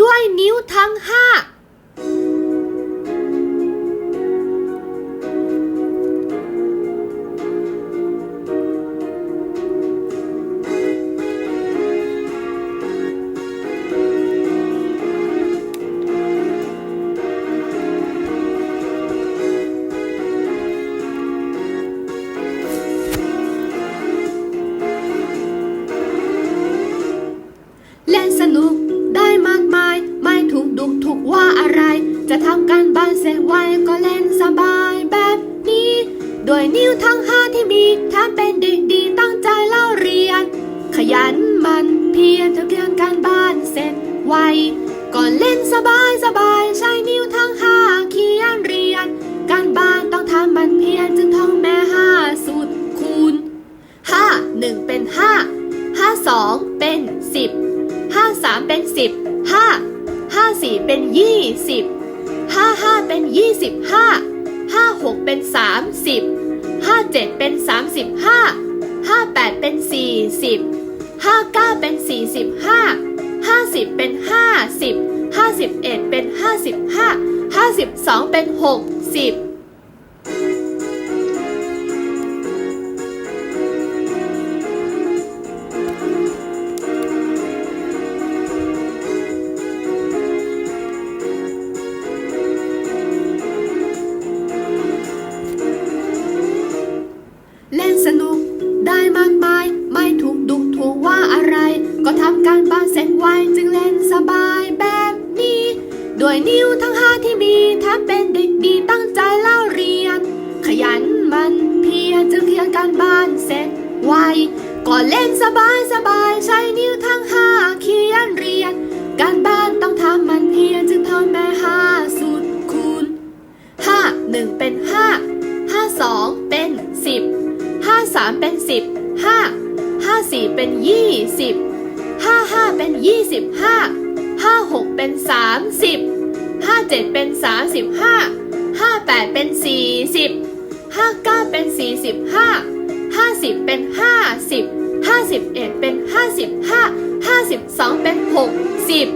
ด้วยนิ้วทั้งห้า ดุถูกว่าอะไร จะทำการบ้านเสร็จไวก็เล่นสบายแบบนี้ ด้วยนิ้วทั้งห้าที่มีแถมเป็นเด็กดีตั้งใจเล่าเรียน ขยันมันเพียรทำเพียงการบ้านเสร็จไวก่อนเล่นสบายสบายใช้นิ้วทั้งห้าเขียนเรียน การบ้านต้องทำมันเพียรจึงท่องแม่ห้าสูตรคูณห้าหนึ่งเป็นห้าห้าสองเป็นสิบห้าสามเป็นสิบห้า ห้าสี่เป็นยี่สิบห้าห้าเป็นยี่สิบห้าห้าหกเป็นสามสิบห้าเจ็ดเป็นสามสิบห้าห้าแปดเป็นสี่สิบห้าเก้าเป็นสี่สิบห้าห้าสิบเป็นห้าสิบห้าสิบเอ็ดเป็นห้าสิบห้าห้าสิบสองเป็นหกสิบ การบ้านเสร็จไวจึงเล่นสบายแบบนี้ ด้วยนิ้วทั้งห้าที่มีแถมเป็นเด็กดีตั้งใจเล่าเรียน ขยันมันเพียรจึงเพียงการบ้านเสร็จไวก่อนเล่นสบายสบายใช้นิ้วทั้งห้าเขียนเรียน การบ้านต้องทำมันเพียรจึงทำแม่ห้าสูตรคูณห้าหนึ่งเป็นห้าห้าสองเป็นสิบห้าสามเป็นสิบห้าห้าสี่เป็นยี่สิบ เป็นยี่สิบห้าห้าหกเป็นสามสิบห้าเจ็ดเป็นสามสิบห้าห้าแปดเป็นสี่สิบห้าเก้าเป็นสี่สิบห้าห้าสิบเป็นห้าสิบห้าสิบเอ็ดเป็นห้าสิบห้าห้าสิบสองเป็นหกสิบ